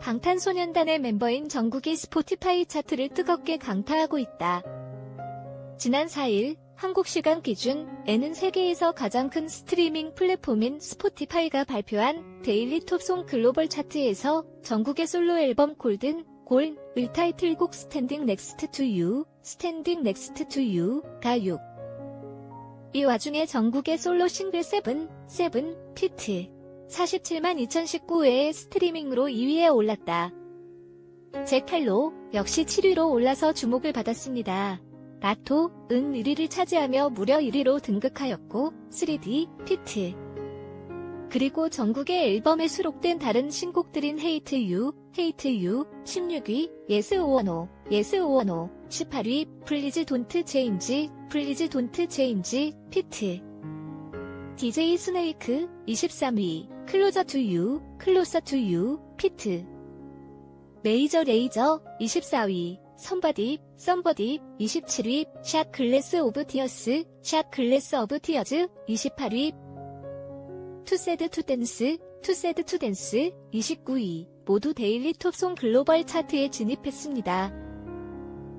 방탄소년단의 멤버인 정국이 스포티파이 차트를 뜨겁게 강타하고 있다. 지난 4일 한국 시간 기준 N은 세계에서 가장 큰 스트리밍 플랫폼인 스포티파이가 발표한 데일리 톱송 글로벌 차트에서 정국의 솔로 앨범 골든 골을 타이틀곡 스탠딩 넥스트 투 유, 스탠딩 넥스트 투 유가 6. 이 와중에 정국의 솔로 싱글 세븐, 세븐, 피트 47만 2019 회의 스트리밍으로 2위에 올랐다. 제칼로 역시 7위로 올라서 주목을 받았습니다. 라토, 은 1위를 차지하며 무려 1위로 등극하였고 3D, 피트 그리고 전국의 앨범에 수록된 다른 신곡들인 헤이트 유, 헤이트 유, 16위, 예스 오원오, 예스 오원오, 18위, 플리즈 돈트 체인지, 플리즈 돈트 체인지, 피트 DJ 스네이크, 23위, 클로저 투 유, 클로서 투 유, 피트 메이저 레이저, 24위, 선바디, 썸버디, 27위, 샷 글래스 오브 티어스, 샷 글래스 오브 티어즈, 28위, 투세드 투 댄스, 투세드 투 댄스, 29위, 모두 데일리 톱송 글로벌 차트에 진입했습니다.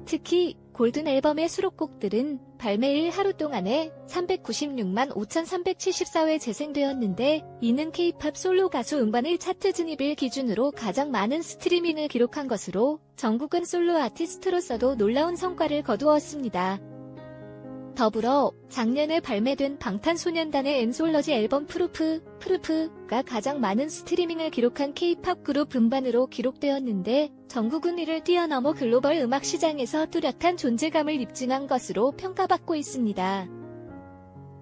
특히 골든 앨범의 수록곡들은 발매일 하루 동안에 396만 5,374회 재생되었는데 이는 K-팝 솔로 가수 음반의 차트 진입을 기준으로 가장 많은 스트리밍을 기록한 것으로 전국은 솔로 아티스트로서도 놀라운 성과를 거두었습니다. 더불어 작년에 발매된 방탄소년단의 엔솔러지 앨범 프루프, 프루프가 가장 많은 스트리밍을 기록한 K-팝 그룹 음반으로 기록되었는데 전국은 이를 뛰어넘어 글로벌 음악 시장에서 뚜렷한 존재감을 입증한 것으로 평가받고 있습니다.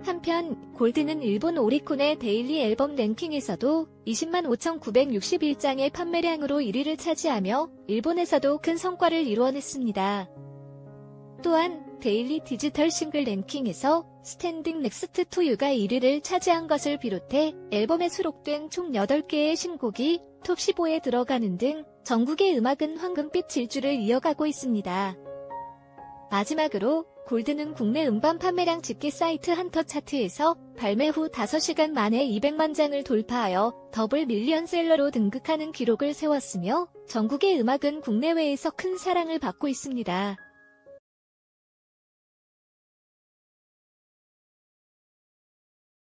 한편 골드는 일본 오리콘의 데일리 앨범 랭킹에서도 20만 5,961장의 판매량으로 1위를 차지하며 일본에서도 큰 성과를 이루어냈습니다. 또한 데일리 디지털 싱글 랭킹에서 스탠딩 넥스트 투 유가 1위를 차지한 것을 비롯해 앨범에 수록된 총 8개의 신곡이 톱 15에 들어가는 등 전국의 음악은 황금빛 질주를 이어가고 있습니다. 마지막으로 골드는 국내 음반 판매량 집계 사이트 한터 차트에서 발매 후 5시간 만에 200만 장을 돌파하여 더블 밀리언셀러로 등극하는 기록을 세웠으며 전국의 음악은 국내외에서 큰 사랑을 받고 있습니다.